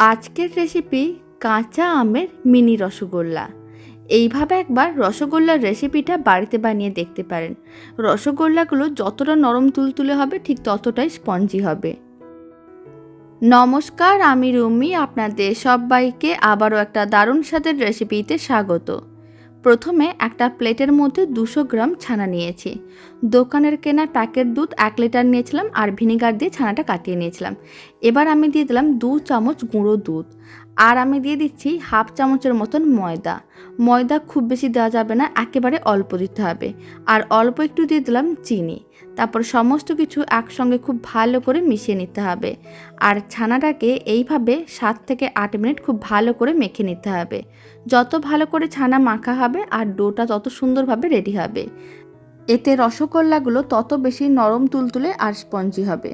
আজকের রেসিপি কাঁচা আমের মিনি রসগোল্লা। এইভাবে একবার রসগোল্লার রেসিপিটা বাড়িতে বানিয়ে দেখতে পারেন। রসগোল্লাগুলো যতটা নরম তুলতুলে হবে, ঠিক ততটাই স্পঞ্জি হবে। নমস্কার, আমি রুমি। আপনাদের সবাইকে আবারও একটা দারুণ স্বাদের রেসিপিতে স্বাগত। প্রথমে একটা প্লেটের মধ্যে দুশো গ্রাম ছানা নিয়েছি। দোকানের কেনা প্যাকেট দুধ এক লিটার নিয়েছিলাম আর ভিনেগার দিয়ে ছানাটা কাটিয়ে নিয়েছিলাম। এবার আমি দিয়ে দিলাম দু চামচ গুঁড়ো দুধ। আর আমি দিয়ে দিচ্ছি হাফ চামচের মতন ময়দা। ময়দা খুব বেশি দেওয়া যাবে না, একেবারে অল্প দিতে হবে। আর অল্প একটু দিয়ে দিলাম চিনি। তারপর সমস্ত কিছু একসঙ্গে খুব ভালো করে মিশিয়ে নিতে হবে। আর ছানাটাকে এইভাবে সাত থেকে আট মিনিট খুব ভালো করে মেখে নিতে হবে। যত ভালো করে ছানা মাখা হবে আর ডোটা তত সুন্দরভাবে রেডি হবে। এতে রসগোল্লাগুলো তত বেশি নরম তুলতুলে আর স্পঞ্জি হবে।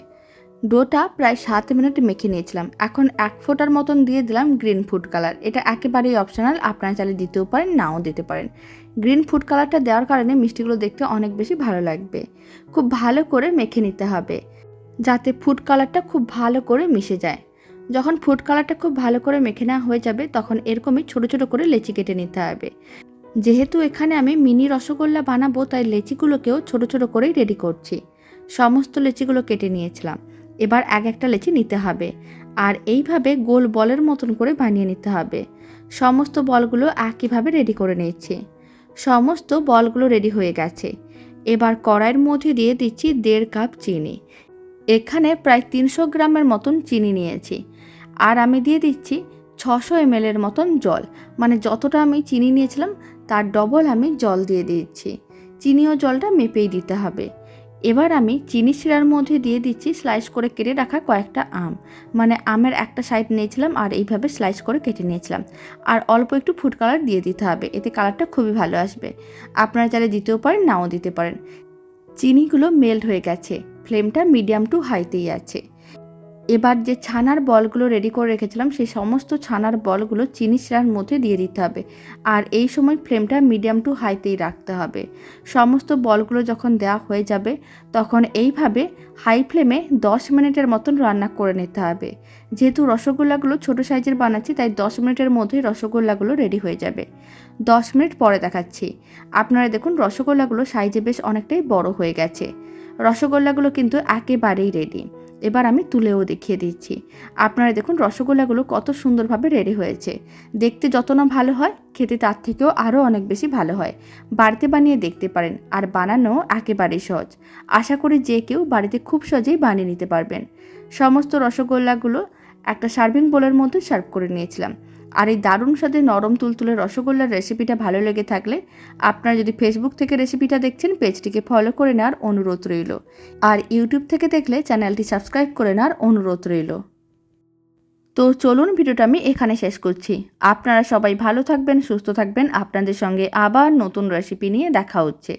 ডোটা প্রায় সাত মিনিট মেখে নিয়েছিলাম। এখন এক ফোঁটার মতন দিয়ে দিলাম গ্রিন ফুড কালার। এটা একেবারেই অপশনাল, আপনারা চাইলে দিতেও পারেন, নাও দিতে পারেন। গ্রিন ফুড কালারটা দেওয়ার কারণে মিষ্টিগুলো দেখতে অনেক বেশি ভালো লাগবে। খুব ভালো করে মেখে নিতে হবে, যাতে ফুড কালারটা খুব ভালো করে মিশে যায়। যখন ফুড কালারটা খুব ভালো করে মেখে নেওয়া হয়ে যাবে, তখন এরকমই ছোট ছোট করে লেচি কেটে নিতে হবে। যেহেতু এখানে আমি মিনি রসগোল্লা বানাবো, তাই লেচিগুলোকেও ছোট ছোট করেই রেডি করছি। সমস্ত লেচিগুলো কেটে নিয়েছিলাম। এবার এক একটা লেচি নিতে হবে। আর এইভাবে গোল বলের মতন করে বানিয়ে নিতে হবে। সমস্ত বলগুলো একইভাবে রেডি করে নিয়েছি। সমস্ত বলগুলো রেডি হয়ে গেছে। এবার কড়াইয়ের মধ্যে দিয়ে দিচ্ছি দেড় কাপ চিনি। এখানে প্রায় তিনশো গ্রামের মতন চিনি নিয়েছি। আর আমি দিয়ে দিচ্ছি ছশো এর মতন জল। মানে যতটা আমি চিনি নিয়েছিলাম, তার ডবল আমি জল দিয়ে দিচ্ছি চিনি ও জলটা মেপেই দিতে হবে। এবার আমি চিনি শিরার মধ্যে দিয়ে দিচ্ছি স্লাইস করে কেটে রাখা কয়েকটা আম। মানে আমের একটা সাইড নিয়েছিলাম আর এইভাবে স্লাইস করে কেটে নিয়েছিলাম। আর অল্প একটু ফুড কালার দিয়ে দিতে হবে, এতে কালারটা খুবই ভালো আসবে। আপনারা চাইলে দিতেও পারেন, নাও দিতে পারেন। চিনিগুলো মেল্ট হয়ে গেছে ফ্লেমটা মিডিয়াম টু হাইতেই আছে। এবার যে ছানার বলগুলো রেডি করে রেখেছিলাম, সেই সমস্ত ছানার বলগুলো চিনি শিরার মধ্যে দিয়ে দিতে হবে। আর এই সময় ফ্লেমটা মিডিয়াম টু হাইতেই রাখতে হবে। সমস্ত বলগুলো যখন দেওয়া হয়ে যাবে, তখন এইভাবে হাই ফ্লেমে দশ মিনিটের মতন রান্না করে নিতে হবে। যেহেতু রসগোল্লাগুলো ছোটো সাইজের বানাচ্ছি, তাই দশ মিনিটের মধ্যেই রসগোল্লাগুলো রেডি হয়ে যাবে। দশ মিনিট পরে দেখাচ্ছি। আপনারা দেখুন, রসগোল্লাগুলো সাইজে বেশ অনেকটাই বড় হয়ে গেছে। রসগোল্লাগুলো কিন্তু একেবারেই রেডি এবার আমি তুলেও দেখিয়ে দিচ্ছি। আপনারা দেখুন রসগোল্লাগুলো কত সুন্দরভাবে রেডি হয়েছে। দেখতে যত না ভালো হয়, খেতে তার থেকেও আরও অনেক বেশি ভালো হয়। বাড়িতে বানিয়ে দেখতে পারেন, আর বানানো একেবারেই সহজ। আশা করি যে কেউ বাড়িতে খুব সহজেই বানিয়ে নিতে পারবেন। সমস্ত রসগোল্লাগুলো একটা সার্ভিং বোলের মধ্যে সার্ভ করে নিয়েছিলাম। আর এই দারুণ স্বাদে নরম তুলতুলে রসগোল্লার রেসিপিটা ভালো লেগে থাকলে আপনারা যদি ফেসবুক থেকে রেসিপিটা দেখছেন পেজটিকে ফলো করে নেওয়ার অনুরোধ রইল। আর ইউটিউব থেকে দেখলে চ্যানেলটি সাবস্ক্রাইব করে নেওয়ার অনুরোধ রইল। তো চলুন ভিডিওটা আমি এখানে শেষ করছি। আপনারা সবাই ভালো থাকবেন, সুস্থ থাকবেন। আপনাদের সঙ্গে আবার নতুন রেসিপি নিয়ে দেখা হচ্ছে।